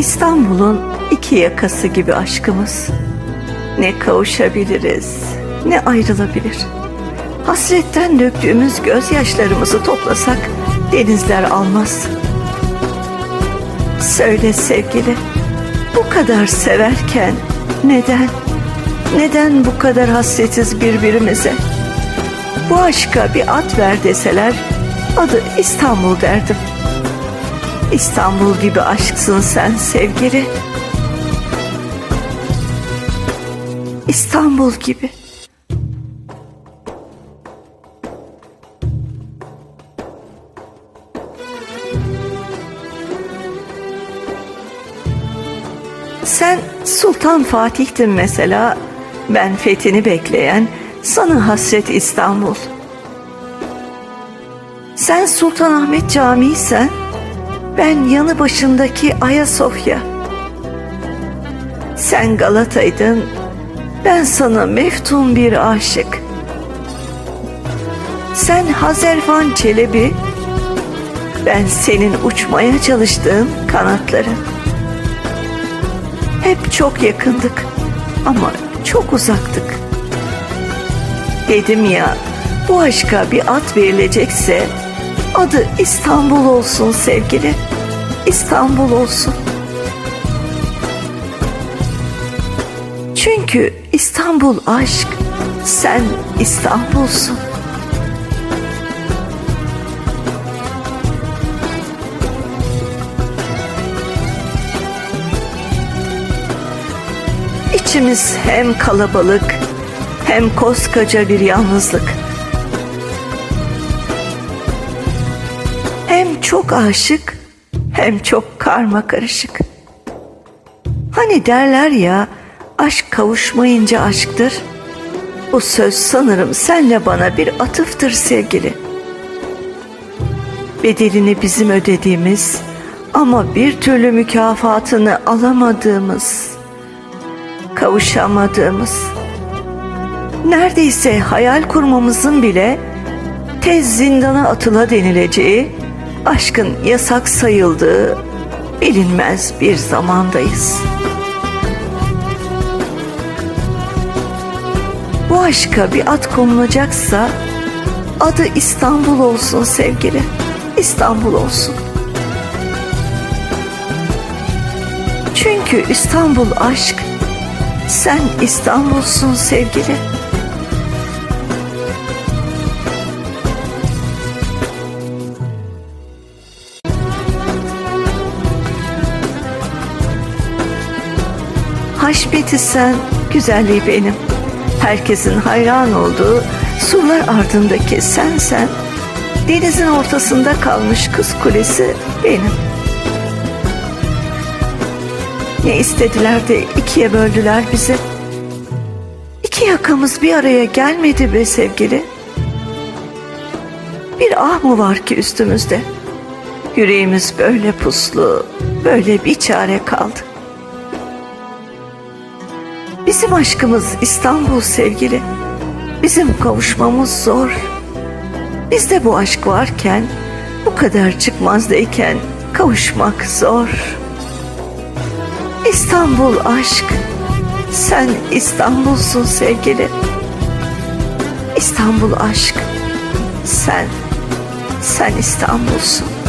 İstanbul'un iki yakası gibi aşkımız. Ne kavuşabiliriz, ne ayrılabilir. Hasretten döktüğümüz gözyaşlarımızı toplasak denizler almaz. Söyle sevgili, bu kadar severken neden, neden bu kadar hasretiz birbirimize? Bu aşka bir ad ver deseler adı İstanbul derdim. İstanbul gibi aşksın sen sevgili. İstanbul gibi. Sen Sultan Fatih'tin mesela, ben fethini bekleyen, sana hasret İstanbul. Sen Sultanahmet Camii'sen, ben yanı başındaki Ayasofya. Sen Galata'ydın, ben sana meftun bir aşık. Sen Hazervan Çelebi, ben senin uçmaya çalıştığın kanatların. Hep çok yakındık ama çok uzaktık. Dedim ya bu aşka bir ad verilecekse adı İstanbul olsun sevgili. İstanbul olsun. Çünkü İstanbul aşk, sen İstanbul'sun. İçimiz hem kalabalık hem koskoca bir yalnızlık. Hem çok aşık hem çok karma karışık. Hani derler ya aşk kavuşmayınca aşktır. Bu söz sanırım senle bana bir atıftır sevgili. Bedelini bizim ödediğimiz ama bir türlü mükafatını alamadığımız kavuşamadığımız, neredeyse hayal kurmamızın bile tez zindana atıla denileceği, aşkın yasak sayıldığı bilinmez bir zamandayız. Bu aşka bir ad konulacaksa adı İstanbul olsun sevgili. İstanbul olsun. Çünkü İstanbul aşk sen İstanbul'sun sevgili. Haşmeti sen, güzelliği benim. Herkesin hayran olduğu surlar ardındaki sen sen. Denizin ortasında kalmış kız kulesi benim. Ne istediler de ikiye böldüler bizi. İki yakamız bir araya gelmedi be sevgili. Bir ah mı var ki üstümüzde? Yüreğimiz böyle puslu, böyle bir çare kaldı. Bizim aşkımız İstanbul sevgili. Bizim kavuşmamız zor. Bizde bu aşk varken, bu kadar çıkmazdayken kavuşmak zor.'' İstanbul aşk. Sen İstanbul'sun sevgili. İstanbul aşk. Sen, sen İstanbul'sun.